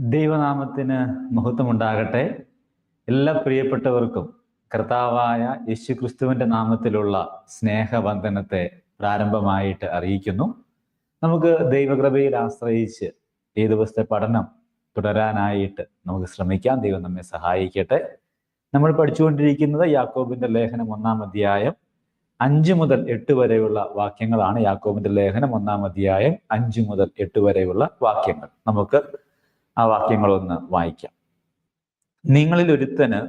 ദൈവനാമത്തിന് മഹത്വമുണ്ടാകട്ടെ. എല്ലാ പ്രിയപ്പെട്ടവർക്കും കർത്താവായ യേശു ക്രിസ്തുവിന്റെ നാമത്തിലുള്ള സ്നേഹബന്ധനത്തെ പ്രാരംഭമായിട്ട് അറിയിക്കുന്നു. നമുക്ക് ദൈവകൃപയിൽ ആശ്രയിച്ച് ഈ ദിവസത്തെ പഠനം തുടരാനായിട്ട് നമുക്ക് ശ്രമിക്കാം. ദൈവം നമ്മെ സഹായിക്കട്ടെ. നമ്മൾ പഠിച്ചുകൊണ്ടിരിക്കുന്നത് യാക്കോബിന്റെ ലേഖനം ഒന്നാം അധ്യായം അഞ്ച് മുതൽ എട്ട് വരെയുള്ള വാക്യങ്ങളാണ്. യാക്കോബിന്റെ ലേഖനം ഒന്നാം അധ്യായം അഞ്ച് മുതൽ എട്ട് വരെയുള്ള വാക്യങ്ങൾ. നമുക്ക് ആ വാക്യങ്ങളൊന്ന് വായിക്കാം. നിങ്ങളിൽ ഒരുത്തന്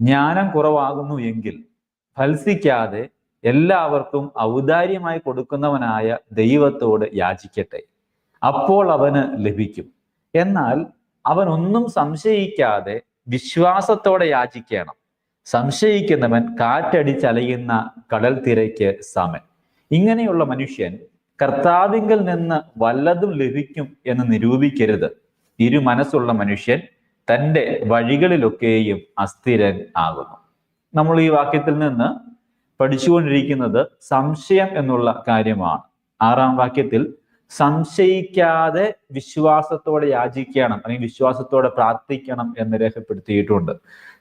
ജ്ഞാനം കുറവാകുന്നു എങ്കിൽ ഫൽസിക്കാതെ എല്ലാവർക്കും ഔദാര്യമായി കൊടുക്കുന്നവനായ ദൈവത്തോട് യാചിക്കട്ടെ. അപ്പോൾ അവന് ലഭിക്കും. എന്നാൽ അവൻ ഒന്നും സംശയിക്കാതെ വിശ്വാസത്തോടെ യാചിക്കണം. സംശയിക്കുന്നവൻ കാറ്റടിച്ചലയുന്ന കടൽ തിരയ്ക്ക് സമൻ. ഇങ്ങനെയുള്ള മനുഷ്യൻ കർത്താവിങ്കിൽ നിന്ന് വല്ലതും ലഭിക്കും എന്ന് നിരൂപിക്കരുത്. ഇരു മനസ്സുള്ള മനുഷ്യൻ തന്റെ വഴികളിലൊക്കെയും അസ്ഥിരൻ ആകുന്നു. നമ്മൾ ഈ വാക്യത്തിൽ നിന്ന് പഠിച്ചുകൊണ്ടിരിക്കുന്നത് സംശയം എന്നുള്ള കാര്യമാണ്. ആറാം വാക്യത്തിൽ സംശയിക്കാതെ വിശ്വാസത്തോടെ യാചിക്കണം അല്ലെങ്കിൽ വിശ്വാസത്തോടെ പ്രാർത്ഥിക്കണം എന്ന് രേഖപ്പെടുത്തിയിട്ടുണ്ട്.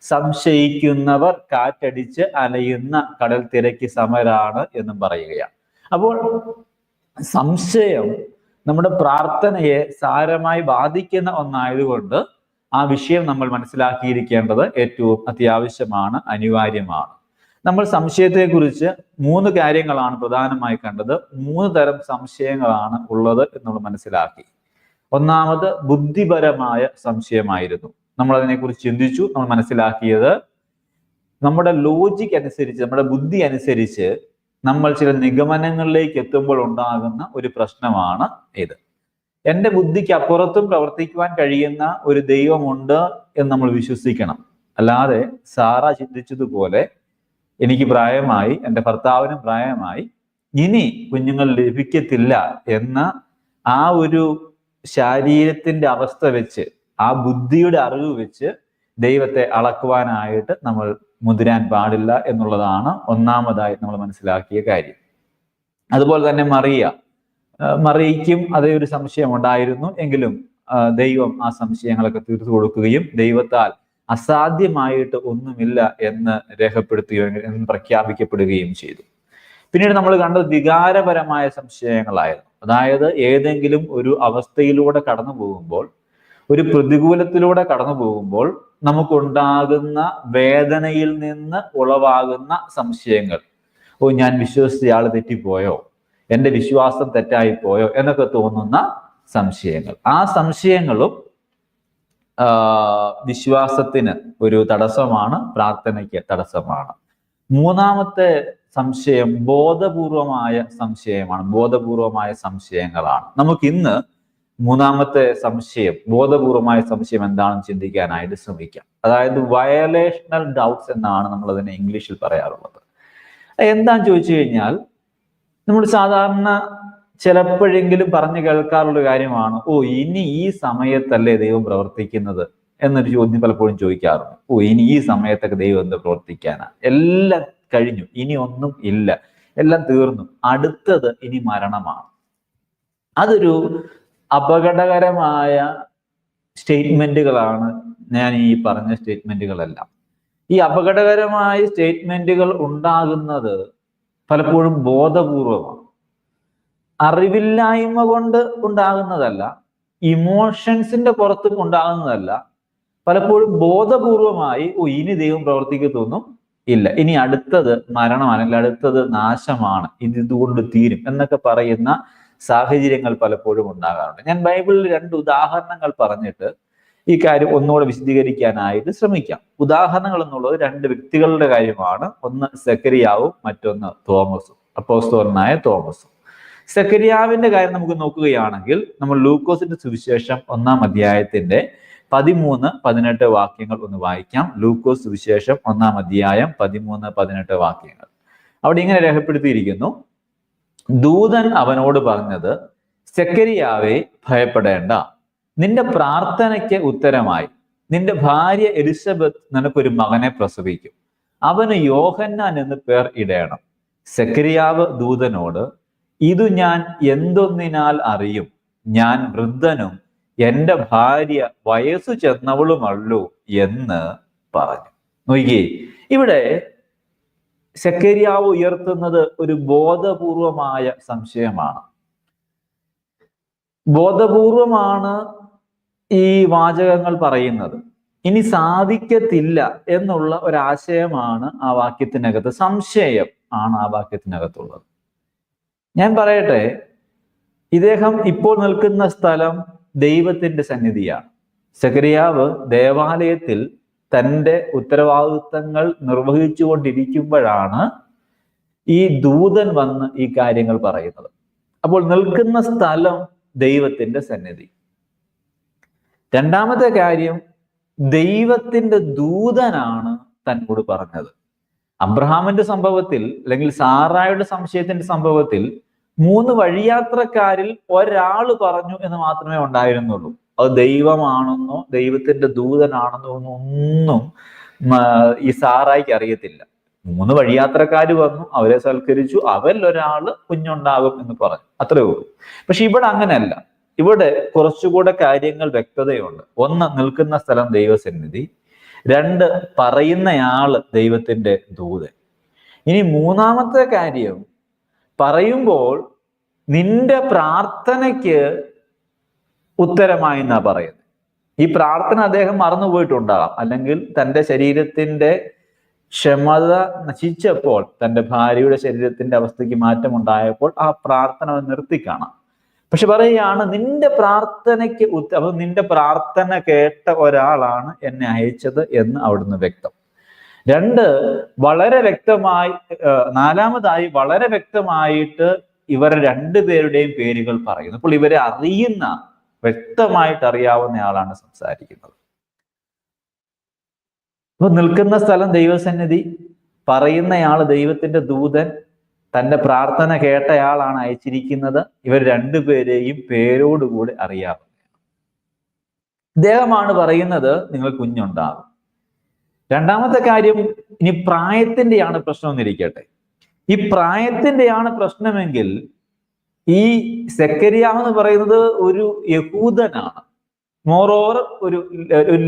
സംശയിക്കുന്നവർ കാറ്റടിച്ച് അലയുന്ന കടൽ തിരക്ക് സമരാണ് എന്നും പറയുകയാണ്. അപ്പോൾ സംശയം നമ്മുടെ പ്രാർത്ഥനയെ സാരമായി ബാധിക്കുന്ന ഒന്നായതുകൊണ്ട് ആ വിഷയം നമ്മൾ മനസ്സിലാക്കിയിരിക്കേണ്ടത് ഏറ്റവും അത്യാവശ്യമാണ് അനിവാര്യമാണ്. നമ്മൾ സംശയത്തെക്കുറിച്ച് മൂന്ന് കാര്യങ്ങളാണ് പ്രധാനമായി കണ്ടത്. മൂന്ന് തരം സംശയങ്ങളാണ് ഉള്ളത് നമ്മൾ മനസ്സിലാക്കി. ഒന്നാമത് ബുദ്ധിപരമായ സംശയമായിരുന്നു. നമ്മൾ അതിനെക്കുറിച്ച് ചിന്തിച്ചു. നമ്മൾ മനസ്സിലാക്കിയത് നമ്മുടെ ലോജിക് അനുസരിച്ച് നമ്മുടെ ബുദ്ധി അനുസരിച്ച് നമ്മൾ ചില നിഗമനങ്ങളിലേക്ക് എത്തുമ്പോൾ ഉണ്ടാകുന്ന ഒരു പ്രശ്നമാണ് ഇത്. എന്റെ ബുദ്ധിക്ക് അപ്പുറത്തും പ്രവർത്തിക്കുവാൻ കഴിയുന്ന ഒരു ദൈവമുണ്ട് എന്ന് നമ്മൾ വിശ്വസിക്കണം. അല്ലാതെ സാറ ചിന്തിച്ചതുപോലെ എനിക്ക് പ്രായമായി എന്റെ ഭർത്താവിനും പ്രായമായി ഇനി കുഞ്ഞുങ്ങൾ ലഭിക്കത്തില്ല എന്ന ആ ഒരു ശാരീരത്തിന്റെ അവസ്ഥ വെച്ച് ആ ബുദ്ധിയുടെ അറിവ് വെച്ച് ദൈവത്തെ അളക്കുവാനായിട്ട് നമ്മൾ മുതിരാൻ പാടില്ല എന്നുള്ളതാണ് ഒന്നാമതായി നമ്മൾ മനസ്സിലാക്കിയ കാര്യം. അതുപോലെ തന്നെ മറിയ. മറിയയ്ക്കും അതേ ഒരു സംശയം ഉണ്ടായിരുന്നു. എങ്കിലും ദൈവം ആ സംശയങ്ങളൊക്കെ തീർത്തു കൊടുക്കുകയും ദൈവത്താൽ അസാധ്യമായിട്ട് ഒന്നുമില്ല എന്ന് രേഖപ്പെടുത്തുകയും എന്ന് പ്രഖ്യാപിക്കപ്പെടുകയും ചെയ്തു. പിന്നീട് നമ്മൾ കണ്ടത് വികാരപരമായ സംശയങ്ങളായിരുന്നു. അതായത് ഏതെങ്കിലും ഒരു അവസ്ഥയിലൂടെ കടന്നു പോകുമ്പോൾ ഒരു പ്രതികൂലത്തിലൂടെ കടന്നു പോകുമ്പോൾ നമുക്കുണ്ടാകുന്ന വേദനയിൽ നിന്ന് ഉളവാകുന്ന സംശയങ്ങൾ. ഓ ഞാൻ വിശ്വസിച്ച ആൾ തെറ്റിപ്പോയോ? എന്റെ വിശ്വാസം തെറ്റായി പോയോ എന്നൊക്കെ തോന്നുന്ന സംശയങ്ങൾ. ആ സംശയങ്ങളും വിശ്വാസത്തിന് ഒരു തടസ്സമാണ് പ്രാർത്ഥനയ്ക്ക് തടസ്സമാണ്. മൂന്നാമത്തെ സംശയം ബോധപൂർവമായ സംശയമാണ്. ബോധപൂർവമായ സംശയങ്ങളാണ്. നമുക്ക് ഇന്ന് മൂന്നാമത്തെ സംശയം ബോധപൂർവമായ സംശയം എന്താണെന്ന് ചിന്തിക്കാനായിട്ട് ശ്രമിക്കാം. അതായത് വയലേഷണൽ ഡൗട്ട്സ് എന്നാണ് നമ്മൾ അതിനെ ഇംഗ്ലീഷിൽ പറയാറുള്ളത്. എന്താന്ന് ചോദിച്ചു കഴിഞ്ഞാൽ നമ്മൾ സാധാരണ ചിലപ്പോഴെങ്കിലും പറഞ്ഞു കേൾക്കാറുള്ള കാര്യമാണ് ഓ ഇനി ഈ സമയത്തല്ലേ ദൈവം പ്രവർത്തിക്കുന്നത്? എന്നൊരു ചോദ്യം പലപ്പോഴും ചോദിക്കാറുണ്ട്. ഓ ഇനി ഈ സമയത്തൊക്കെ ദൈവം എന്ത് പ്രവർത്തിക്കാനാ? എല്ലാം കഴിഞ്ഞു ഇനി ഒന്നും ഇല്ല എല്ലാം തീർന്നു അടുത്തത് ഇനി മരണമാണ്. അതൊരു അപകടകരമായ സ്റ്റേറ്റ്മെന്റുകളാണ് ഞാൻ ഈ പറഞ്ഞ സ്റ്റേറ്റ്മെന്റുകളെല്ലാം. ഈ അപകടകരമായ സ്റ്റേറ്റ്മെന്റുകൾ ഉണ്ടാകുന്നത് പലപ്പോഴും ബോധപൂർവമാണ്. അറിവില്ലായ്മ കൊണ്ട് ഉണ്ടാകുന്നതല്ല ഇമോഷൻസിന്റെ പുറത്തും ഉണ്ടാകുന്നതല്ല പലപ്പോഴും ബോധപൂർവമായി ഓ ഇനി ദൈവം പ്രവർത്തിക്കത്തൊന്നും ഇല്ല. ഇനി അടുത്തത് മരണമാണ് അല്ലെങ്കിൽ അടുത്തത് നാശമാണ്. ഇത് ഇതുകൊണ്ട് തീരും എന്നൊക്കെ പറയുന്ന സാഹചര്യങ്ങൾ പലപ്പോഴും ഉണ്ടാകാറുണ്ട്. ഞാൻ ബൈബിളിൽ രണ്ട് ഉദാഹരണങ്ങൾ പറഞ്ഞിട്ട് ഈ കാര്യം ഒന്നുകൂടെ വിശദീകരിക്കാനായിട്ട് ശ്രമിക്കാം. ഉദാഹരണങ്ങൾ എന്നുള്ളത് രണ്ട് വ്യക്തികളുടെ കാര്യമാണ്. ഒന്ന് സെക്കരിയാവും മറ്റൊന്ന് തോമസും. അപ്പോസ്തോലനായ തോമസും. സെക്കരിയാവിന്റെ കാര്യം നമുക്ക് നോക്കുകയാണെങ്കിൽ നമ്മൾ ലൂക്കോസിന്റെ സുവിശേഷം ഒന്നാം അധ്യായത്തിന്റെ പതിമൂന്ന് പതിനെട്ട് വാക്യങ്ങൾ ഒന്ന് വായിക്കാം. ലൂക്കോസ് സുവിശേഷം ഒന്നാം അധ്യായം പതിമൂന്ന് പതിനെട്ട് വാക്യങ്ങൾ. അവിടെ ഇങ്ങനെ രേഖപ്പെടുത്തിയിരിക്കുന്നു. ദൂതൻ അവനോട് പറഞ്ഞത് സെക്കരിയാവെ ഭയപ്പെടേണ്ട. നിന്റെ പ്രാർത്ഥനയ്ക്ക് ഉത്തരമായി. നിന്റെ ഭാര്യ എലിസബത്ത് നിനക്കൊരു മകനെ പ്രസവിക്കും. അവന് യോഹന്നാൻ എന്ന് പേർ ഇടയണം സെക്കരിയാവ് ദൂതനോട് ഇതു ഞാൻ എന്തൊന്നിനാൽ അറിയും? ഞാൻ വൃദ്ധനും എന്റെ ഭാര്യ വയസ്സു ചെന്നവളുമല്ലോ എന്ന് പറഞ്ഞു. നോക്കിയേ ഇവിടെ സെക്കരിയാവ് ഉയർത്തുന്നത് ഒരു ബോധപൂർവമായ സംശയമാണ്. ബോധപൂർവമാണ് ഈ വാചകങ്ങൾ പറയുന്നത്. ഇനി സാധിക്കത്തില്ല എന്നുള്ള ഒരാശയമാണ് ആ വാക്യത്തിനകത്ത് സംശയം ആണ് ആ വാക്യത്തിനകത്തുള്ളത്. ഞാൻ പറയട്ടെ ഇദ്ദേഹം ഇപ്പോൾ നിൽക്കുന്ന സ്ഥലം ദൈവത്തിന്റെ സന്നിധിയാണ്. സക്രിയാവ് ദേവാലയത്തിൽ തന്റെ ഉത്തരവാദിത്തങ്ങൾ നിർവഹിച്ചുകൊണ്ടിരിക്കുമ്പോഴാണ് ഈ ദൂതൻ വന്ന് ഈ കാര്യങ്ങൾ പറയുന്നത്. അപ്പോൾ നിൽക്കുന്ന സ്ഥലം ദൈവത്തിന്റെ സന്നിധി. രണ്ടാമത്തെ കാര്യം ദൈവത്തിന്റെ ദൂതനാണ് തന്നോട് പറഞ്ഞത്. അബ്രഹാമിന്റെ സംഭവത്തിൽ അല്ലെങ്കിൽ സാറായുടെ സംശയത്തിന്റെ സംഭവത്തിൽ മൂന്ന് വഴിയാത്രക്കാരിൽ ഒരാൾ പറഞ്ഞു എന്ന് മാത്രമേ ഉണ്ടായിരുന്നുള്ളൂ. അത് ദൈവമാണെന്നോ ദൈവത്തിന്റെ ദൂതനാണെന്നോ ഒന്നും ഈ സാറായിക്ക് അറിയത്തില്ല. മൂന്ന് വഴിയാത്രക്കാർ വന്നു അവരെ സൽക്കരിച്ചു അവരിൽ ഒരാൾ കുഞ്ഞുണ്ടാകും എന്ന് പറഞ്ഞു. അത്രേ ഉള്ളൂ. പക്ഷെ ഇവിടെ അങ്ങനെയല്ല. ഇവിടെ കുറച്ചുകൂടെ കാര്യങ്ങൾ വ്യക്തതയുണ്ട്. ഒന്ന് നിൽക്കുന്ന സ്ഥലം ദൈവസന്നിധി. രണ്ട് പറയുന്നയാൾ ദൈവത്തിന്റെ ദൂതൻ. ഇനി മൂന്നാമത്തെ കാര്യം പറയുമ്പോൾ നിന്റെ പ്രാർത്ഥനയ്ക്ക് ഉത്തരമായി എന്നാ പറയുന്നത്. ഈ പ്രാർത്ഥന അദ്ദേഹം മറന്നുപോയിട്ടുണ്ടാകാം. അല്ലെങ്കിൽ തന്റെ ശരീരത്തിന്റെ ക്ഷമത നശിച്ചപ്പോൾ തന്റെ ഭാര്യയുടെ ശരീരത്തിന്റെ അവസ്ഥയ്ക്ക് മാറ്റമുണ്ടായപ്പോൾ ആ പ്രാർത്ഥന നിർത്തിക്കാണാം പക്ഷെ പറയുകയാണ് നിന്റെ പ്രാർത്ഥനയ്ക്ക് ഉത്ത അപ്പൊ നിന്റെ പ്രാർത്ഥന കേട്ട ഒരാളാണ് എന്നെ അയച്ചത് എന്ന് അവിടുന്ന് വ്യക്തം. രണ്ട് വളരെ വ്യക്തമായി നാലാമതായി വളരെ വ്യക്തമായിട്ട് ഇവർ രണ്ടുപേരുടെയും പേരുകൾ പറയുന്നു. അപ്പോൾ ഇവരെ അറിയുന്ന വ്യക്തമായിട്ട് അറിയാവുന്ന ആളാണ് സംസാരിക്കുന്നത്. അപ്പൊ നിൽക്കുന്ന സ്ഥലം ദൈവസന്നിധി പറയുന്നയാൾ ദൈവത്തിന്റെ ദൂതൻ തന്റെ പ്രാർത്ഥന കേട്ടയാളാണ് അയച്ചിരിക്കുന്നത്. ഇവർ രണ്ടുപേരെയും പേരോടുകൂടി അറിയാവുന്ന ഇദ്ദേഹമാണ് പറയുന്നത് നിങ്ങൾ കുഞ്ഞുണ്ടാകും. രണ്ടാമത്തെ കാര്യം ഇനി പ്രായത്തിന്റെയാണ് പ്രശ്നം എന്നിരിക്കട്ടെ ഈ പ്രായത്തിന്റെയാണ് പ്രശ്നമെങ്കിൽ ഈ സെക്കരിയാവ് എന്ന് പറയുന്നത് ഒരു യഹൂദനാണ്. മോറോവർ ഒരു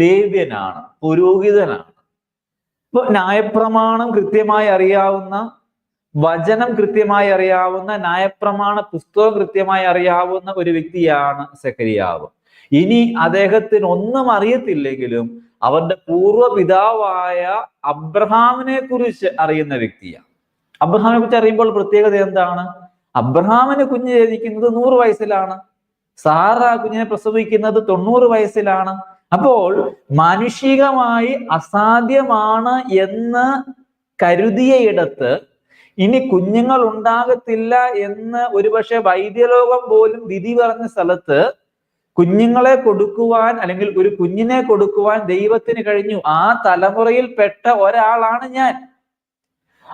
ലേവ്യനാണ് പുരോഹിതനാണ്. ഇപ്പൊ ന്യായപ്രമാണം കൃത്യമായി അറിയാവുന്ന വചനം കൃത്യമായി അറിയാവുന്ന ന്യായപ്രമാണ പുസ്തകം കൃത്യമായി അറിയാവുന്ന ഒരു വ്യക്തിയാണ് സെക്കരിയാവ് ഇനി അദ്ദേഹത്തിന് ഒന്നും അറിയത്തില്ലെങ്കിലും അവന്റെ പൂർവ പിതാവായ അബ്രഹാമിനെ കുറിച്ച് അറിയുന്ന വ്യക്തിയാണ്. അബ്രഹാമിനെ കുറിച്ച് അറിയുമ്പോൾ പ്രത്യേകത എന്താണ്? അബ്രഹാമിന് കുഞ്ഞ് ജനിക്കുന്നത് നൂറ് വയസ്സിലാണ്. സാറ കുഞ്ഞിനെ പ്രസവിക്കുന്നത് തൊണ്ണൂറ് വയസ്സിലാണ്. അപ്പോൾ മാനുഷികമായി അസാധ്യമാണ് എന്ന് കരുതിയ ഇടത്ത് ഇനി കുഞ്ഞുങ്ങൾ ഉണ്ടാകത്തില്ല എന്ന് ഒരുപക്ഷെ വൈദ്യലോകം പോലും വിധി പറഞ്ഞ സ്ഥലത്ത് കുഞ്ഞുങ്ങളെ കൊടുക്കുവാൻ അല്ലെങ്കിൽ ഒരു കുഞ്ഞിനെ കൊടുക്കുവാൻ ദൈവത്തിന് കഴിഞ്ഞു. ആ തലമുറയിൽപ്പെട്ട ഒരാളാണ് ഞാൻ.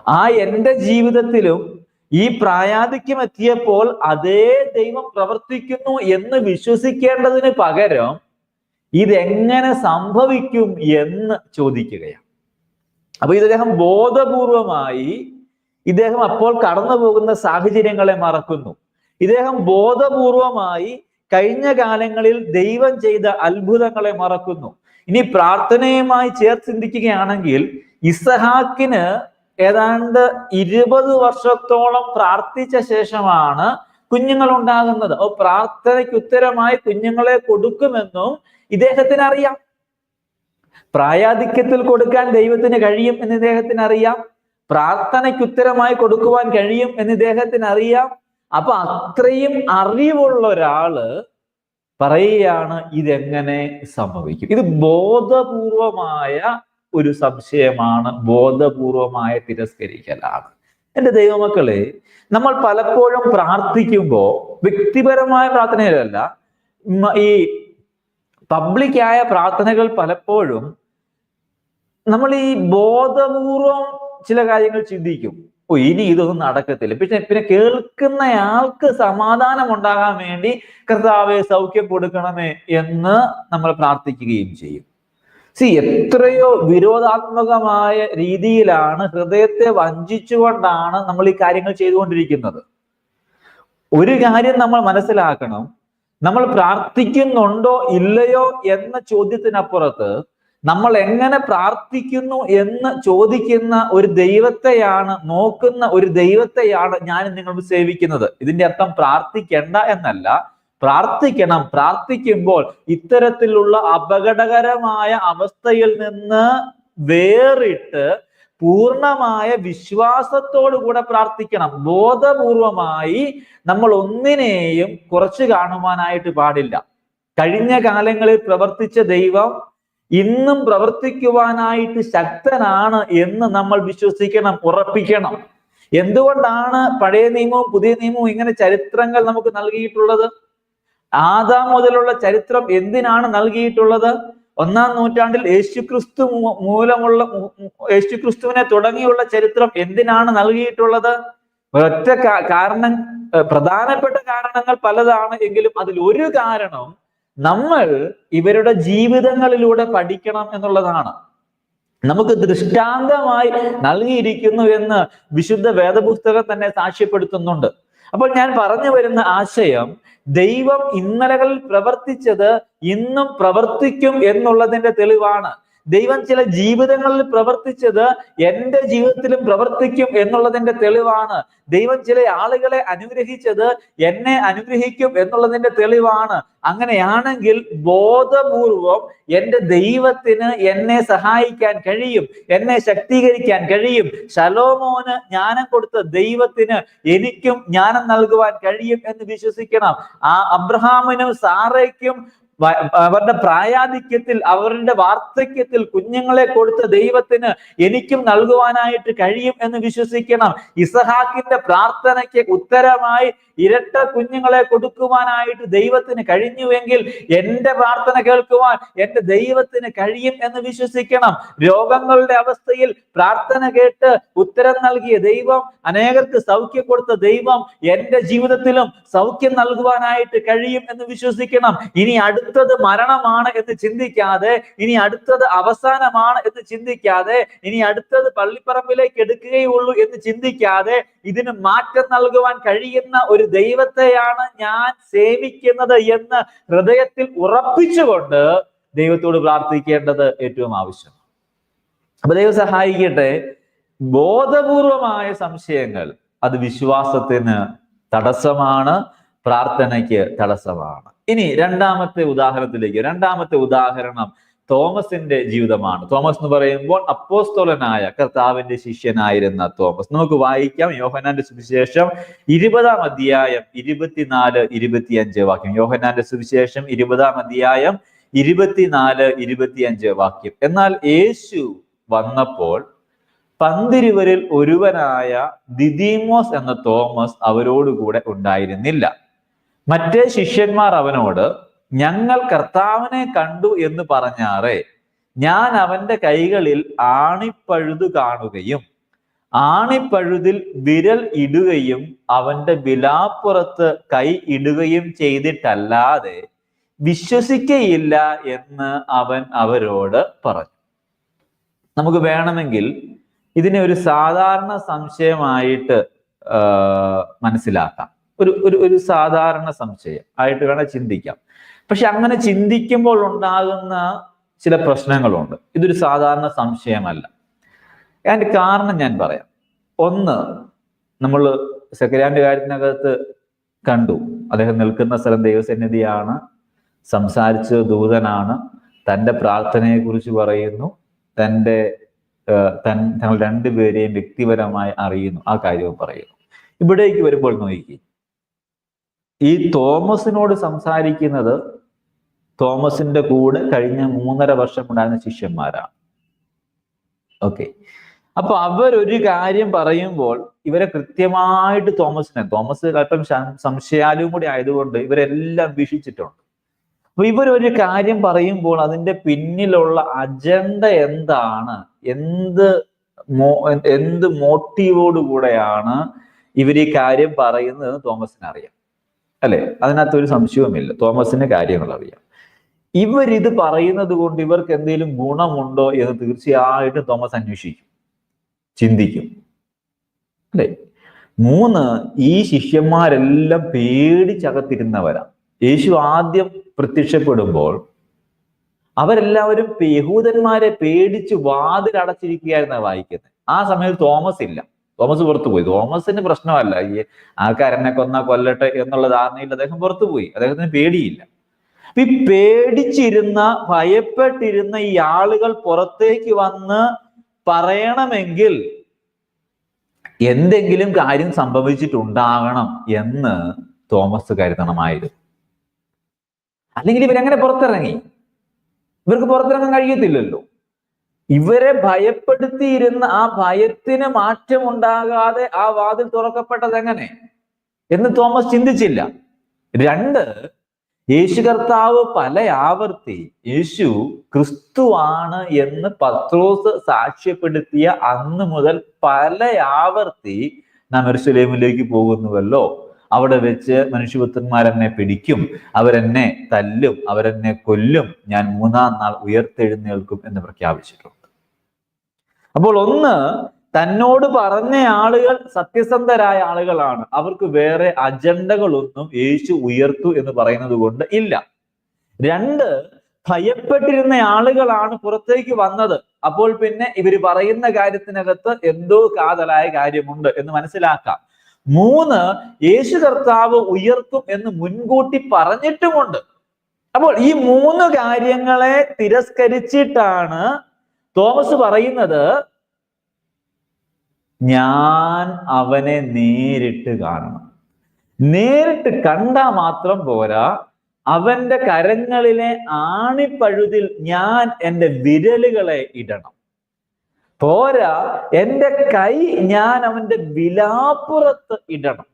ആ എന്റെ ജീവിതത്തിലും ഈ പ്രായാധിക്യം എത്തിയപ്പോൾ അതേ ദൈവം പ്രവർത്തിക്കുന്നു എന്ന് വിശ്വസിക്കേണ്ടതിന് പകരം ഇതെങ്ങനെ സംഭവിക്കും എന്ന് ചോദിക്കുകയാണ്. അപ്പൊ ഇദ്ദേഹം ബോധപൂർവമായി ഇദ്ദേഹം അപ്പോൾ കടന്നു പോകുന്ന സാഹചര്യങ്ങളെ മറക്കുന്നു. ഇദ്ദേഹം ബോധപൂർവമായി കഴിഞ്ഞ കാലങ്ങളിൽ ദൈവം ചെയ്ത അത്ഭുതങ്ങളെ മറക്കുന്നു. ഇനി പ്രാർത്ഥനയുമായി ചേർത്ത് ചിന്തിക്കുകയാണെങ്കിൽ ഇസഹാക്കിന് ഏതാണ്ട് ഇരുപത് വർഷത്തോളം പ്രാർത്ഥിച്ച ശേഷമാണ് കുഞ്ഞുങ്ങൾ ഉണ്ടാകുന്നത് ഓ പ്രാർത്ഥനയ്ക്ക് ഉത്തരമായി കുഞ്ഞുങ്ങളെ കൊടുക്കുമെന്നും ഇദ്ദേഹത്തിന് അറിയാം പ്രായാധിക്യത്തിൽ കൊടുക്കാൻ ദൈവത്തിന് കഴിയും എന്ന് ഇദ്ദേഹത്തിന് അറിയാം പ്രാർത്ഥനയ്ക്ക് ഉത്തരമായി കൊടുക്കുവാൻ കഴിയും എന്ന് ഇദ്ദേഹത്തിന് അറിയാം അപ്പൊ അത്രയും അറിവുള്ള ഒരാൾ പറയുകയാണ് ഇതെങ്ങനെ സംഭവിക്കും. ഇത് ബോധപൂർവമായ ഒരു സംശയമാണ് ബോധപൂർവമായ തിരസ്കരിക്കലാണ്. എന്റെ ദൈവമക്കളെ നമ്മൾ പലപ്പോഴും പ്രാർത്ഥിക്കുമ്പോൾ വ്യക്തിപരമായ പ്രാർത്ഥനയിലല്ല ഈ പബ്ലിക്കായ പ്രാർത്ഥനകൾ പലപ്പോഴും നമ്മൾ ഈ ബോധപൂർവം ചില കാര്യങ്ങൾ ചിന്തിക്കും. ഓ ഇനി ഇതൊന്നും നടക്കത്തില്ല. പിന്നെ പിന്നെ കേൾക്കുന്നയാൾക്ക് സമാധാനം ഉണ്ടാകാൻ വേണ്ടി കർത്താവെ സൗഖ്യം കൊടുക്കണമേ എന്ന് നമ്മൾ പ്രാർത്ഥിക്കുകയും ചെയ്യും. സി എത്രയോ വിരോധാത്മകമായ രീതിയിലാണ് ഹൃദയത്തെ വഞ്ചിച്ചുകൊണ്ടാണ് നമ്മൾ ഈ കാര്യങ്ങൾ ചെയ്തുകൊണ്ടിരിക്കുന്നത്. ഒരു കാര്യം നമ്മൾ മനസ്സിലാക്കണം. നമ്മൾ പ്രാർത്ഥിക്കുന്നുണ്ടോ ഇല്ലയോ എന്ന ചോദ്യത്തിനപ്പുറത്ത് നമ്മൾ എങ്ങനെ പ്രാർത്ഥിക്കുന്നു എന്ന് ചോദിക്കുന്ന ഒരു ദൈവത്തെയാണ് നോക്കുന്ന ഒരു ദൈവത്തെയാണ് ഞാൻ നിങ്ങൾ സേവിക്കുന്നത്. ഇതിന്റെ അർത്ഥം പ്രാർത്ഥിക്കേണ്ട എന്നല്ല. പ്രാർത്ഥിക്കണം. പ്രാർത്ഥിക്കുമ്പോൾ ഇത്തരത്തിലുള്ള അപകടകരമായ അവസ്ഥയിൽ നിന്ന് വേറിട്ട് പൂർണമായ വിശ്വാസത്തോടു കൂടെ പ്രാർത്ഥിക്കണം. ബോധപൂർവമായി നമ്മൾ ഒന്നിനെയും കുറച്ച് കാണുവാനായിട്ട് പാടില്ല. കഴിഞ്ഞ കാലങ്ങളിൽ പ്രവർത്തിച്ച ദൈവം ഇന്നും പ്രവർത്തിക്കുവാനായിട്ട് ശക്തനാണ് എന്ന് നമ്മൾ വിശ്വസിക്കണം ഉറപ്പിക്കണം. എന്തുകൊണ്ടാണ് പഴയ നിയമവും പുതിയ നിയമവും ഇങ്ങനെ ചരിത്രങ്ങൾ നമുക്ക് നൽകിയിട്ടുള്ളത്? ആദാം മുതലുള്ള ചരിത്രം എന്തിനാണ് നൽകിയിട്ടുള്ളത്? ഒന്നാം നൂറ്റാണ്ടിൽ യേശുക്രിസ്തു മൂലമുള്ള യേശുക്രിസ്തുവിനെ തുടങ്ങിയുള്ള ചരിത്രം എന്തിനാണ് നൽകിയിട്ടുള്ളത്? ഒറ്റ കാരണം പ്രധാനപ്പെട്ട കാരണങ്ങൾ പലതാണ് എങ്കിലും അതിൽ ഒരു കാരണം നമ്മൾ ഇവരുടെ ജീവിതങ്ങളിലൂടെ പഠിക്കണം എന്നുള്ളതാണ്. നമുക്ക് ദൃഷ്ടാന്തമായി നൽകിയിരിക്കുന്നു എന്ന് വിശുദ്ധ വേദപുസ്തകം തന്നെ സാക്ഷ്യപ്പെടുത്തുന്നുണ്ട്. അപ്പോൾ ഞാൻ പറഞ്ഞു വരുന്ന ആശയം ദൈവം ഇന്നലകളിൽ പ്രവർത്തിച്ചത് ഇന്നും പ്രവർത്തിക്കും എന്നുള്ളതിന്റെ തെളിവാണ്. ദൈവം ചില ജീവിതങ്ങളിൽ പ്രവർത്തിച്ചത് എന്റെ ജീവിതത്തിലും പ്രവർത്തിക്കും എന്നുള്ളതിന്റെ തെളിവാണ്. ദൈവം ചില ആളുകളെ അനുഗ്രഹിച്ചത് എന്നെ അനുഗ്രഹിക്കും എന്നുള്ളതിന്റെ തെളിവാണ്. അങ്ങനെയാണെങ്കിൽ ബോധപൂർവം എന്റെ ദൈവത്തിന് എന്നെ സഹായിക്കാൻ കഴിയും എന്നെ ശക്തീകരിക്കാൻ കഴിയും. ശലോമോന് ജ്ഞാനം കൊടുത്ത ദൈവത്തിന് എനിക്കും ജ്ഞാനം നൽകുവാൻ കഴിയും എന്ന് വിശ്വസിക്കണം. ആ അബ്രഹാമിനും സാറയ്ക്കും അവരുടെ പ്രായാധിക്യത്തിൽ അവരുടെ വാർദ്ധക്യത്തിൽ കുഞ്ഞുങ്ങളെ കൊടുത്ത ദൈവത്തിന് എനിക്കും നൽകുവാനായിട്ട് കഴിയും എന്ന് വിശ്വസിക്കണം. ഇസഹാക്കിന്റെ പ്രാർത്ഥനയ്ക്ക് ഉത്തരമായി ഇരട്ട കുഞ്ഞുങ്ങളെ കൊടുക്കുവാനായിട്ട് ദൈവത്തിന് കഴിഞ്ഞുവെങ്കിൽ എന്റെ പ്രാർത്ഥന കേൾക്കുവാൻ എന്റെ ദൈവത്തിന് കഴിയും എന്ന് വിശ്വസിക്കണം. രോഗങ്ങളുടെ അവസ്ഥയിൽ പ്രാർത്ഥന കേട്ട് ഉത്തരം നൽകിയ ദൈവം അനേകർക്ക് സൗഖ്യം കൊടുത്ത ദൈവം എന്റെ ജീവിതത്തിലും സൗഖ്യം നൽകുവാനായിട്ട് കഴിയും എന്ന് വിശ്വസിക്കണം. ഇനി അടുത്തത് മരണമാണ് എന്ന് ചിന്തിക്കാതെ ഇനി അടുത്തത് അവസാനമാണ് എന്ന് ചിന്തിക്കാതെ ഇനി അടുത്തത് പള്ളിപ്പറമ്പിലേക്ക് എടുക്കുകയുള്ളൂ എന്ന് ചിന്തിക്കാതെ ഇതിന് മാറ്റം നൽകുവാൻ കഴിയുന്ന ഒരു ദൈവത്തെയാണ് ഞാൻ സേവിക്കുന്നത് എന്ന് ഹൃദയത്തിൽ ഉറപ്പിച്ചുകൊണ്ട് ദൈവത്തോട് പ്രാർത്ഥിക്കേണ്ടത് ഏറ്റവും ആവശ്യം അപ്പൊ ദൈവം സഹായിക്കട്ടെ. ബോധപൂർവമായ സംശയങ്ങൾ അത് വിശ്വാസത്തിന് തടസ്സമാണ് പ്രാർത്ഥനയ്ക്ക് തടസ്സമാണ്. ഇനി രണ്ടാമത്തെ ഉദാഹരണത്തിലേക്ക് രണ്ടാമത്തെ ഉദാഹരണം തോമസിന്റെ ജീവിതമാണ്. തോമസ് എന്ന് പറയുമ്പോൾ അപ്പോസ്തോലനായ കർത്താവിന്റെ ശിഷ്യനായിരുന്ന തോമസ്. നമുക്ക് വായിക്കാം യോഹനാന്റെ സുവിശേഷം ഇരുപതാം അധ്യായം ഇരുപത്തിനാല് ഇരുപത്തിയഞ്ച് വാക്യം. യോഹനാന്റെ സുവിശേഷം ഇരുപതാം അധ്യായം ഇരുപത്തിനാല് ഇരുപത്തിയഞ്ച് വാക്യം. എന്നാൽ യേശു വന്നപ്പോൾ പന്തിരുവരിൽ ഒരുവനായ ദിദീമോസ് എന്ന തോമസ് അവരോടുകൂടെ ഉണ്ടായിരുന്നില്ല. മറ്റേ ശിഷ്യന്മാർ അവനോട് ഞങ്ങൾ കർത്താവിനെ കണ്ടു എന്ന് പറഞ്ഞാറേ ഞാൻ അവന്റെ കൈകളിൽ ആണിപ്പഴുതു കാണുകയും ആണിപ്പഴുതിൽ വിരൽ ഇടുകയും അവന്റെ വിലാപ്പുറത്ത് കൈ ഇടുകയും ചെയ്തിട്ടല്ലാതെ വിശ്വസിക്കയില്ല എന്ന് അവൻ അവരോട് പറഞ്ഞു. നമുക്ക് വേണമെങ്കിൽ ഇതിനെ ഒരു സാധാരണ സംശയമായിട്ട് മനസ്സിലാക്കാം. ഒരു ഒരു ഒരു സാധാരണ സംശയം ആയിട്ട് വേണം ചിന്തിക്കാം. പക്ഷെ അങ്ങനെ ചിന്തിക്കുമ്പോൾ ഉണ്ടാകുന്ന ചില പ്രശ്നങ്ങളുണ്ട്. ഇതൊരു സാധാരണ സംശയമല്ല. അതിന്റെ കാരണം ഞാൻ പറയാം. ഒന്ന് നമ്മൾ സെക്രട്ടറിയുടെ കാര്യത്തിനകത്ത് കണ്ടു. അദ്ദേഹം നിൽക്കുന്ന സ്ഥലം ദൈവസന്നിധിയാണ്. സംസാരിച്ച ദൂതനാണ്. തന്റെ പ്രാർത്ഥനയെ കുറിച്ച് പറയുന്നു. തന്റെ തൻ തങ്ങൾ രണ്ടുപേരെയും വ്യക്തിപരമായി അറിയുന്നു. ആ കാര്യവും പറയുന്നു. ഇവിടേക്ക് വരുമ്പോൾ നോക്കി. ഈ തോമസിനോട് സംസാരിക്കുന്നത് തോമസിന്റെ കൂടെ കഴിഞ്ഞ മൂന്നര വർഷം ഉണ്ടായിരുന്ന ശിഷ്യന്മാരാണ്. ഓക്കെ. അപ്പൊ അവരൊരു കാര്യം പറയുമ്പോൾ ഇവരെ കൃത്യമായിട്ട് തോമസിനെ തോമസ് അല്പം സംശയാലും കൂടി ആയതുകൊണ്ട് ഇവരെല്ലാം വീക്ഷിച്ചിട്ടുണ്ട്. അപ്പൊ ഇവരൊരു കാര്യം പറയുമ്പോൾ അതിന്റെ പിന്നിലുള്ള അജണ്ട എന്താണ്? എന്ത് മോ എന്ത് മോട്ടീവോടുകൂടെയാണ് ഇവർ ഈ കാര്യം പറയുന്നത് തോമസിന് അറിയാം അല്ലെ? അതിനകത്ത് ഒരു സംശയവുമില്ല. തോമസിന് കാര്യങ്ങൾ അറിയാം. ഇവരിത് പറയുന്നത് കൊണ്ട് ഇവർക്ക് എന്തെങ്കിലും ഗുണമുണ്ടോ എന്ന് തീർച്ചയായിട്ടും തോമസ് അന്വേഷിക്കും. ചിന്തിക്കും. അല്ലെ? മൂന്ന് ഈ ശിഷ്യന്മാരെല്ലാം പേടിച്ചകത്തിരുന്നവരാ യേശു ആദ്യം പ്രത്യക്ഷപ്പെടുമ്പോൾ അവരെല്ലാവരും യഹൂദന്മാരെ പേടിച്ച് വാതിലടച്ചിരിക്കുകയായിരുന്നു വായിക്കുന്നത്. ആ സമയത്ത് തോമസ് ഇല്ല. തോമസ് പുറത്തു പോയി തോമസിന് പ്രശ്നമല്ല. ഈ ആൾക്കാരെന്നെ കൊന്ന കൊല്ലട്ടെ എന്നുള്ള ധാരണയിൽ അദ്ദേഹം പുറത്തു പോയി അദ്ദേഹത്തിന് പേടിയില്ല. ഈ പേടിച്ചിരുന്ന ഭയപ്പെട്ടിരുന്ന ഈ ആളുകൾ പുറത്തേക്ക് വന്ന് പറയണമെങ്കിൽ എന്തെങ്കിലും കാര്യം സംഭവിച്ചിട്ടുണ്ടാകണം എന്ന് തോമസ് കരുതണമായിരുന്നു. അല്ലെങ്കിൽ ഇവരെങ്ങനെ പുറത്തിറങ്ങി? ഇവർക്ക് പുറത്തിറങ്ങാൻ കഴിയത്തില്ലല്ലോ. ഇവരെ ഭയപ്പെടുത്തിയിരുന്ന ആ ഭയത്തിന് മാറ്റമുണ്ടാകാതെ ആ വാതിൽ തുറക്കപ്പെട്ടത് എങ്ങനെ? എന്ന് തോമസ് ചിന്തിച്ചില്ല. രണ്ട് യേശു കർത്താവ് പല ആവർത്തി യേശു ക്രിസ്തുവാണ് എന്ന് പത്രോസ് സാക്ഷ്യപ്പെടുത്തിയ അന്ന് മുതൽ പല ആവർത്തി നാം എറുസലേമിലേക്ക് പോകുന്നുവല്ലോ. അവിടെ വെച്ച് മനുഷ്യപുത്രന്മാരെന്നെ പിടിക്കും അവരെന്നെ തല്ലും അവരെന്നെ കൊല്ലും ഞാൻ മൂന്നാം നാൾ ഉയർത്തെഴുന്നേൽക്കും എന്ന് പ്രഖ്യാപിച്ചിട്ടുണ്ട്. അപ്പോൾ ഒന്ന് തന്നോട് പറഞ്ഞ ആളുകൾ സത്യസന്ധരായ ആളുകളാണ്. അവർക്ക് വേറെ അജണ്ടകളൊന്നും യേശു ഉയർത്തു എന്ന് പറയുന്നത് കൊണ്ട് ഇല്ല. രണ്ട് ഭയപ്പെട്ടിരുന്ന ആളുകളാണ് പുറത്തേക്ക് വന്നത്. അപ്പോൾ പിന്നെ ഇവർ പറയുന്ന കാര്യത്തിനകത്ത് എന്തോ കാതലായ കാര്യമുണ്ട് എന്ന് മനസ്സിലാക്കാം. മൂന്ന് യേശു കർത്താവ് ഉയർത്തും എന്ന് മുൻകൂട്ടി പറഞ്ഞിട്ടുമുണ്ട്. അപ്പോൾ ഈ മൂന്ന് കാര്യങ്ങളെ തിരസ്കരിച്ചിട്ടാണ് തോമസ് പറയുന്നത് ഞാൻ അവനെ നേരിട്ട് കാണണം. നേരിട്ട് കണ്ടാ മാത്രം പോരാ അവന്റെ കരങ്ങളിലെ ആണിപ്പഴുതിൽ ഞാൻ എന്റെ വിരലുകളെ ഇടണം. പോരാ എന്റെ കൈ ഞാൻ അവന്റെ വിലാപ്പുറത്ത് ഇടണം.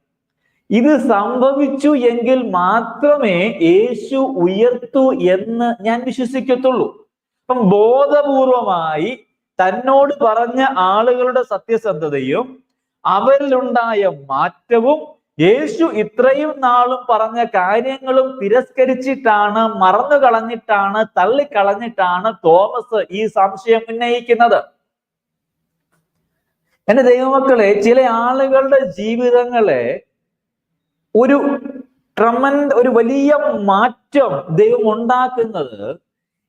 ഇത് സംഭവിച്ചു എങ്കിൽ മാത്രമേ യേശു ഉയർത്തു എന്ന് ഞാൻ വിശ്വസിക്കത്തുള്ളൂ. അപ്പം ബോധപൂർവമായി തന്നോട് പറഞ്ഞ ആളുകളുടെ സത്യസന്ധതയും അവരിലുണ്ടായ മാറ്റവും യേശു ഇത്രയും നാളും പറഞ്ഞ കാര്യങ്ങളും തിരസ്കരിച്ചിട്ടാണ് മറന്നു കളഞ്ഞിട്ടാണ് തള്ളിക്കളഞ്ഞിട്ടാണ് തോമസ് ഈ സംശയം ഉന്നയിക്കുന്നത്. എന്റെ ദൈവമക്കളെ ചില ആളുകളുടെ ജീവിതങ്ങളെ ഒരു ട്രമൻ ഒരു വലിയ മാറ്റം ദൈവം ഉണ്ടാക്കുന്നത്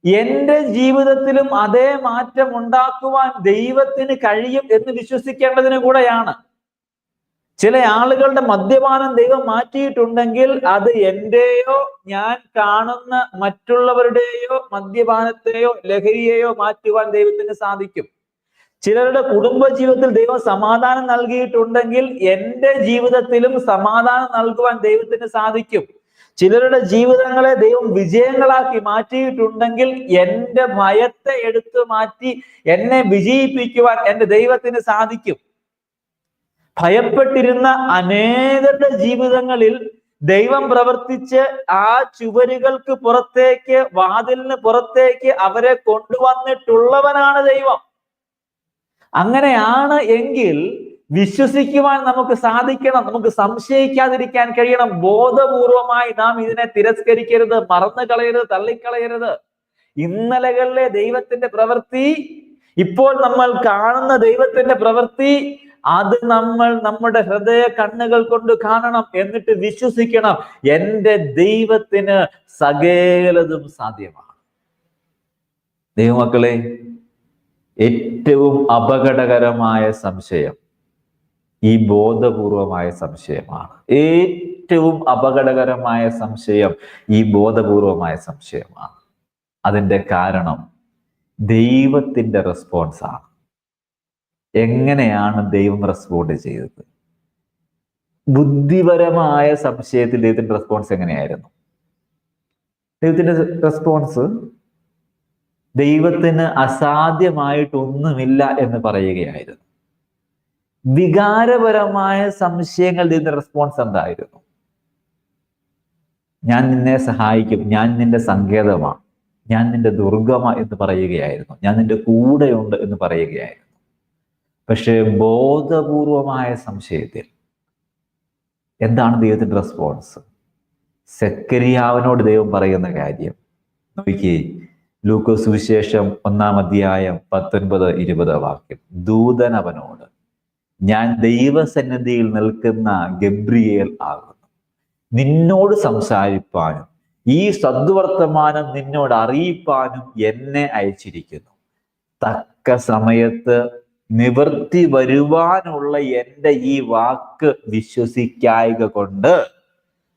എന്റെ ജീവിതത്തിലും അതേ മാറ്റം ഉണ്ടാക്കുവാൻ ദൈവത്തിന് കഴിയും എന്ന് വിശ്വസിക്കേണ്ടതിന് കൂടെയാണ്. ചില ആളുകളുടെ മദ്യപാനം ദൈവം മാറ്റിയിട്ടുണ്ടെങ്കിൽ അത് എന്റെയോ ഞാൻ കാണുന്ന മറ്റുള്ളവരുടെയോ മദ്യപാനത്തെയോ ലഹരിയെയോ മാറ്റുവാൻ ദൈവത്തിന് സാധിക്കും. ചിലരുടെ കുടുംബ ജീവിതത്തിൽ ദൈവം സമാധാനം നൽകിയിട്ടുണ്ടെങ്കിൽ എന്റെ ജീവിതത്തിലും സമാധാനം നൽകുവാൻ ദൈവത്തിന് സാധിക്കും. ചിലരുടെ ജീവിതങ്ങളെ ദൈവം വിജയങ്ങളാക്കി മാറ്റിയിട്ടുണ്ടെങ്കിൽ എന്റെ ഭയത്തെ എടുത്തു മാറ്റി എന്നെ വിജയിപ്പിക്കുവാൻ എന്റെ ദൈവത്തിന് സാധിക്കും. ഭയപ്പെട്ടിരുന്ന അനേകരുടെ ജീവിതങ്ങളിൽ ദൈവം പ്രവർത്തിച്ച് ആ ചുവരുകൾക്ക് പുറത്തേക്ക് വാതിലിന് പുറത്തേക്ക് അവരെ കൊണ്ടുവന്നിട്ടുള്ളവനാണ് ദൈവം. അങ്ങനെയാണ് എങ്കിൽ വിശ്വസിക്കുവാൻ നമുക്ക് സാധിക്കണം നമുക്ക് സംശയിക്കാതിരിക്കാൻ കഴിയണം. ബോധപൂർവമായി നാം ഇതിനെ തിരസ്കരിക്കരുത് മറന്നു കളയരുത് തള്ളിക്കളയരുത്. ഇന്നലകളിലെ ദൈവത്തിന്റെ പ്രവൃത്തി ഇപ്പോൾ നമ്മൾ കാണുന്ന ദൈവത്തിന്റെ പ്രവൃത്തി അത് നമ്മൾ നമ്മുടെ ഹൃദയ കണ്ണുകൾ കൊണ്ട് കാണണം എന്നിട്ട് വിശ്വസിക്കണം. എന്റെ ദൈവത്തിന് സകലതും സാധ്യമാണ്. ദൈവമക്കളെ ഏറ്റവും അപകടകരമായ സംശയം ഈ ബോധപൂർവമായ സംശയമാണ്. ഏറ്റവും അപകടകരമായ സംശയം ഈ ബോധപൂർവമായ സംശയമാണ്. അതിന്റെ കാരണം ദൈവത്തിന്റെ റെസ്പോൺസാണ് എങ്ങനെയാണ് ദൈവം റെസ്പോണ്ട് ചെയ്തത്? ബുദ്ധിപരമായ സംശയത്തിൽ ദൈവത്തിന്റെ റെസ്പോൺസ് എങ്ങനെയായിരുന്നു? ദൈവത്തിന്റെ റെസ്പോൺസ് ദൈവത്തിന് അസാധ്യമായിട്ടൊന്നുമില്ല എന്ന് പറയുകയായിരുന്നു. വികാരപരമായ സംശയങ്ങൾ നിന്ന് റെസ്പോൺസ് എന്തായിരുന്നു? ഞാൻ നിന്നെ സഹായിക്കും ഞാൻ നിന്റെ സങ്കേതമാണ് ഞാൻ നിന്റെ ദുർഗമ എന്ന് പറയുകയായിരുന്നു ഞാൻ നിന്റെ കൂടെയുണ്ട് എന്ന് പറയുകയായിരുന്നു. പക്ഷേ ബോധപൂർവമായ സംശയത്തിൽ എന്താണ് ദൈവത്തിന്റെ റെസ്പോൺസ് സെക്കരിയാവിനോട് ദൈവം പറയുന്ന കാര്യം നോക്കി. ലൂക്കോസ് സുവിശേഷം ഒന്നാം അധ്യായം പത്തൊൻപത് ഇരുപത് വാക്യം. ദൂതൻ അവനോട് ഞാൻ ദൈവസന്നിധിയിൽ നിൽക്കുന്ന ഗബ്രിയേൽ ആകുന്നു. നിന്നോട് സംസാരിപ്പാനും ഈ സദ്വർത്തമാനം നിന്നോട് അറിയിപ്പാനും എന്നെ അയച്ചിരിക്കുന്നു. തക്ക സമയത്ത് നിവർത്തി വരുവാനുള്ള എന്റെ ഈ വാക്ക് വിശ്വസിക്കായക കൊണ്ട്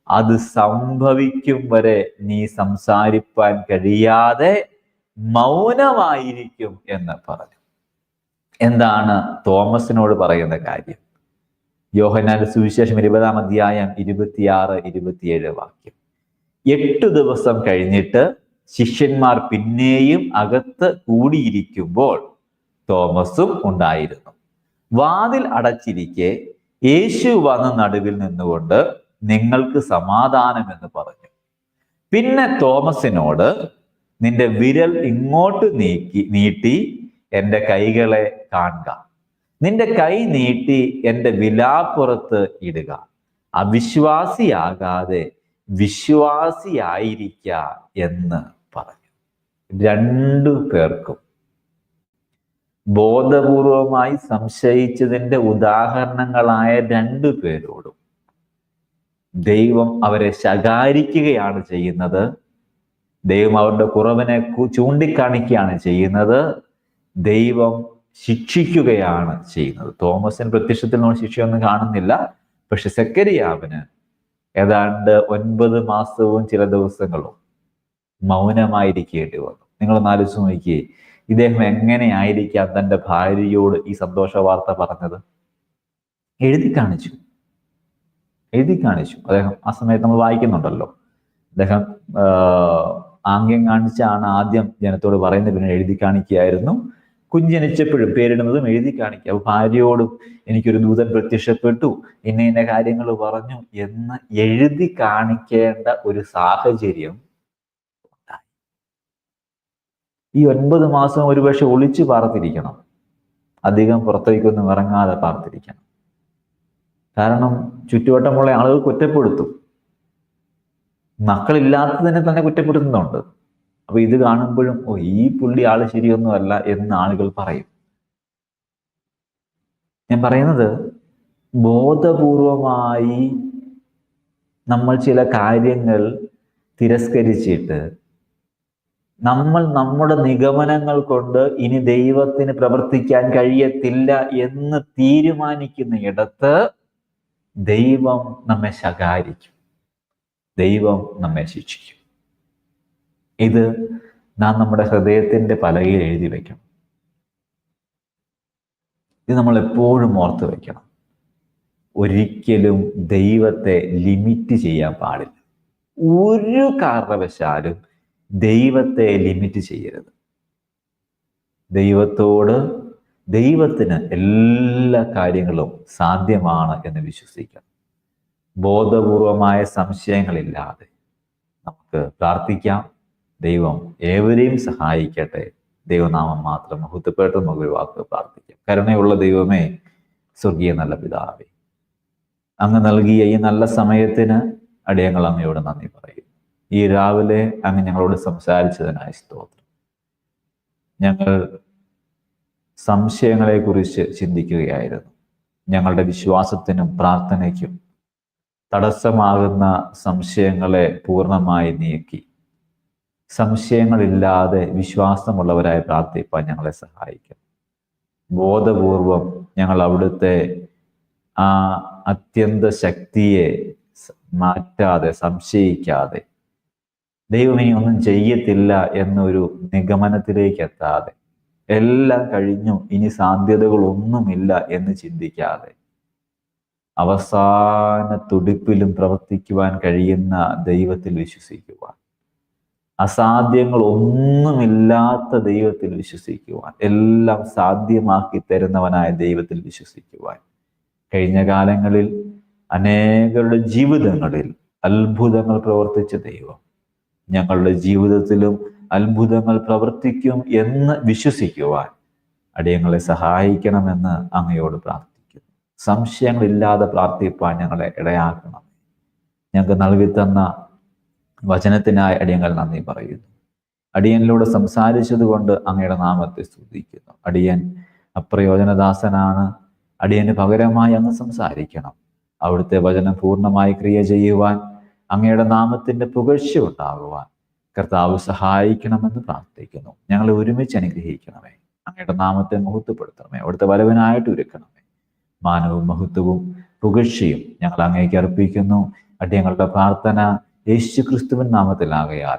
അത് സംഭവിക്കും വരെ നീ സംസാരിപ്പാൻ കഴിയാതെ മൗനമായിരിക്കും എന്ന് പറഞ്ഞു. എന്താണ് തോമസിനോട് പറയുന്ന കാര്യം? യോഹനാൽ സുവിശേഷം ഇരുപതാം അധ്യായം ഇരുപത്തിയാറ് ഇരുപത്തിയേഴ് വാക്യം. എട്ടു ദിവസം കഴിഞ്ഞിട്ട് ശിഷ്യന്മാർ പിന്നെയും അകത്ത് കൂടിയിരിക്കുമ്പോൾ തോമസും ഉണ്ടായിരുന്നു. വാതിൽ അടച്ചിരിക്കെ യേശു വന്ന നടുവിൽ നിന്നുകൊണ്ട് നിങ്ങൾക്ക് സമാധാനം എന്ന് പറഞ്ഞു. പിന്നെ തോമസിനോട് നിന്റെ വിരൽ ഇങ്ങോട്ട് നീക്കി നീട്ടി എന്റെ കൈകളെ കാണുക. നിന്റെ കൈ നീട്ടി എന്റെ വിലാപ്പുറത്ത് ഇടുക. അവിശ്വാസിയാകാതെ വിശ്വാസിയായിരിക്ക എന്ന് പറഞ്ഞു. രണ്ടു പേർക്കും ബോധപൂർവമായി സംശയിച്ചതിന്റെ ഉദാഹരണങ്ങളായ രണ്ടു പേരോടും ദൈവം അവരെ ശകാരിക്കുകയാണ് ചെയ്യുന്നത്. ദൈവം അവരുടെ കുറവിനെ ചൂണ്ടിക്കാണിക്കുകയാണ് ചെയ്യുന്നത്. ദൈവം ശിക്ഷിക്കുകയാണ് ചെയ്യുന്നത്. തോമസിന് പ്രത്യക്ഷത്തിൽ നമ്മൾ ശിക്ഷയൊന്നും കാണുന്നില്ല. പക്ഷെ സെക്കരിയാവിന് ഏതാണ്ട് ഒൻപത് മാസവും ചില ദിവസങ്ങളും മൗനമായിരിക്കേണ്ടി വന്നു. നിങ്ങൾ ആലോചിച്ച് നോക്കിയേ ഇദ്ദേഹം എങ്ങനെയായിരിക്കാം തന്റെ ഭാര്യയോട് ഈ സന്തോഷ വാർത്ത പറഞ്ഞത്? എഴുതി കാണിച്ചു. എഴുതി കാണിച്ചു. അദ്ദേഹം ആ സമയത്ത് നമ്മൾ വായിക്കുന്നുണ്ടല്ലോ. അദ്ദേഹം ആംഗ്യം കാണിച്ചാണ് ആദ്യം ജനത്തോട് പറയുന്നത് പിന്നെ എഴുതി കാണിക്കുകയായിരുന്നു. കുഞ്ഞനിച്ചപ്പോഴും പേരിടുന്നതും എഴുതി കാണിക്കുക. അപ്പൊ ഭാര്യയോടും എനിക്കൊരു ദൂതൻ പ്രത്യക്ഷപ്പെട്ടു. ഇന്ന ഇന്ന കാര്യങ്ങൾ പറഞ്ഞു എന്ന് എഴുതി കാണിക്കേണ്ട ഒരു സാഹചര്യം ഈ ഒൻപത് മാസം ഒരുപക്ഷെ ഒളിച്ചു പാർത്തിരിക്കണം. അധികം പുറത്തേക്കൊന്നും ഇറങ്ങാതെ പാർത്തിരിക്കണം. കാരണം ചുറ്റുവട്ടമുള്ള ആളുകൾ കുറ്റപ്പെടുത്തും. മക്കളില്ലാത്തതിനെ തന്നെ കുറ്റപ്പെടുത്തുന്നുണ്ട്. അപ്പൊ ഇത് കാണുമ്പോഴും ഓ ഈ പുള്ളി ആൾ ശരിയൊന്നുമല്ല എന്ന് ആളുകൾ പറയും. ഞാൻ പറയുന്നത് ബോധപൂർവമായി നമ്മൾ ചില കാര്യങ്ങൾ തിരസ്കരിച്ചിട്ട് നമ്മൾ നമ്മുടെ നിഗമനങ്ങൾ കൊണ്ട് ഇനി ദൈവത്തിന് പ്രവർത്തിക്കാൻ കഴിയത്തില്ല എന്ന് തീരുമാനിക്കുന്ന ഇടത്ത് ദൈവം നമ്മെ ശകാരിക്കും. ദൈവം നമ്മെ ശിക്ഷിക്കും. ഇത് നാം നമ്മുടെ ഹൃദയത്തിന്റെ പലകയിൽ എഴുതി വയ്ക്കും ഇത് നമ്മൾ എപ്പോഴും ഓർത്ത് വയ്ക്കണം. ഒരിക്കലും ദൈവത്തെ ലിമിറ്റ് ചെയ്യാൻ പാടില്ല. ഒരു കാരണവശാലും ദൈവത്തെ ലിമിറ്റ് ചെയ്യരുത്. ദൈവത്തോട് ദൈവത്തിന് എല്ലാ കാര്യങ്ങളും സാധ്യമാണ് എന്ന് വിശ്വസിക്കണം. ബോധപൂർവമായ സംശയങ്ങളില്ലാതെ നമുക്ക് പ്രാർത്ഥിക്കാം. ദൈവം ഏവരെയും സഹായിക്കട്ടെ. ദൈവനാമം മാത്രം മഹത്വപ്പെട്ട് നമുക്ക് വാക്ക് പ്രാർത്ഥിക്കാം. കരുണയുള്ള ദൈവമേ സ്വർഗീയ നല്ല പിതാവേ അങ്ങ് നൽകിയ ഈ നല്ല സമയത്തിന് അടിയങ്ങൾ അങ്ങയോട് നന്ദി പറയും ഈ രാവിലെ അങ്ങ് ഞങ്ങളോട് സംസാരിച്ചതിനായി സ്തോത്രം. ഞങ്ങൾ സംശയങ്ങളെ കുറിച്ച് ചിന്തിക്കുകയായിരുന്നു. ഞങ്ങളുടെ വിശ്വാസത്തിനും പ്രാർത്ഥനയ്ക്കും തടസ്സമാകുന്ന സംശയങ്ങളെ പൂർണമായി നീക്കി. സംശയങ്ങളില്ലാതെ വിശ്വാസമുള്ളവരായി പ്രാർത്ഥിപ്പാൻ ഞങ്ങളെ സഹായിക്കും. ബോധപൂർവം ഞങ്ങൾ അവിടുത്തെ ആ അത്യന്ത ശക്തിയെ മാറ്റാതെ സംശയിക്കാതെ ദൈവം ഇനി ഒന്നും ചെയ്യത്തില്ല എന്നൊരു നിഗമനത്തിലേക്ക് എത്താതെ എല്ലാം കഴിഞ്ഞു ഇനി സാധ്യതകളൊന്നുമില്ല എന്ന് ചിന്തിക്കാതെ അവസാന തുടിപ്പിലും പ്രവർത്തിക്കുവാൻ കഴിയുന്ന ദൈവത്തിൽ വിശ്വസിക്കുവാൻ അസാധ്യങ്ങൾ ഒന്നുമില്ലാത്ത ദൈവത്തിൽ വിശ്വസിക്കുവാൻ എല്ലാം സാധ്യമാക്കി തരുന്നവനായ ദൈവത്തിൽ വിശ്വസിക്കുവാൻ. കഴിഞ്ഞ കാലങ്ങളിൽ അനേകരുടെ ജീവിതങ്ങളിൽ അത്ഭുതങ്ങൾ പ്രവർത്തിച്ച ദൈവം ഞങ്ങളുടെ ജീവിതത്തിലും അത്ഭുതങ്ങൾ പ്രവർത്തിക്കും എന്ന് വിശ്വസിക്കുവാൻ അടിയങ്ങളെ സഹായിക്കണമെന്ന് അങ്ങയോട് പ്രാർത്ഥിക്കുന്നു. സംശയങ്ങളില്ലാതെ പ്രാർത്ഥിപ്പാൻ ഞങ്ങളെ ഇടയാക്കണം ഞങ്ങൾക്ക് നൽകി തന്ന വചനത്തിനായി അടിയങ്ങൾ നന്ദി പറയുന്നു. അടിയനിലൂടെ സംസാരിച്ചത് കൊണ്ട് അങ്ങയുടെ നാമത്തെ സ്തുതിക്കുന്നു. അടിയൻ അപ്രയോജനദാസനാണ്. അടിയന് പകരമായി അങ്ങ് സംസാരിക്കണം. അവിടുത്തെ വചനം പൂർണമായി ക്രിയ ചെയ്യുവാൻ അങ്ങയുടെ നാമത്തിന്റെ പുകഴ്ച ഉണ്ടാകുവാൻ കർത്താവ് സഹായിക്കണമെന്ന് പ്രാർത്ഥിക്കുന്നു. ഞങ്ങളെ ഒരുമിച്ച് അനുഗ്രഹിക്കണമേ. അങ്ങയുടെ നാമത്തെ മഹത്വപ്പെടുത്തണമേ. അവിടുത്തെ വലവനായിട്ട് ഒരുക്കണമേ. മാനവും മഹത്വവും പുകഴ്ചയും ഞങ്ങൾ അങ്ങേക്ക് അർപ്പിക്കുന്നു. അടിയങ്ങളുടെ പ്രാർത്ഥന യേശു ക്രിസ്തുവിൻ നാമത്തിലാകയാൽ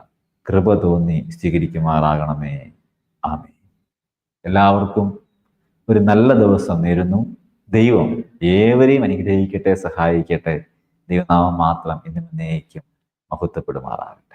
കൃപ തോന്നി സ്വീകരിക്കുമാറാകണമേ. ആമേ എല്ലാവർക്കും ഒരു നല്ല ദിവസം നേരുന്നു. ദൈവം ഏവരെയും അനുഗ്രഹിക്കട്ടെ സഹായിക്കട്ടെ. ദൈവനാമം മാത്രം ഇന്നും എന്നേക്കും മഹത്വപ്പെടുമാറാകട്ടെ.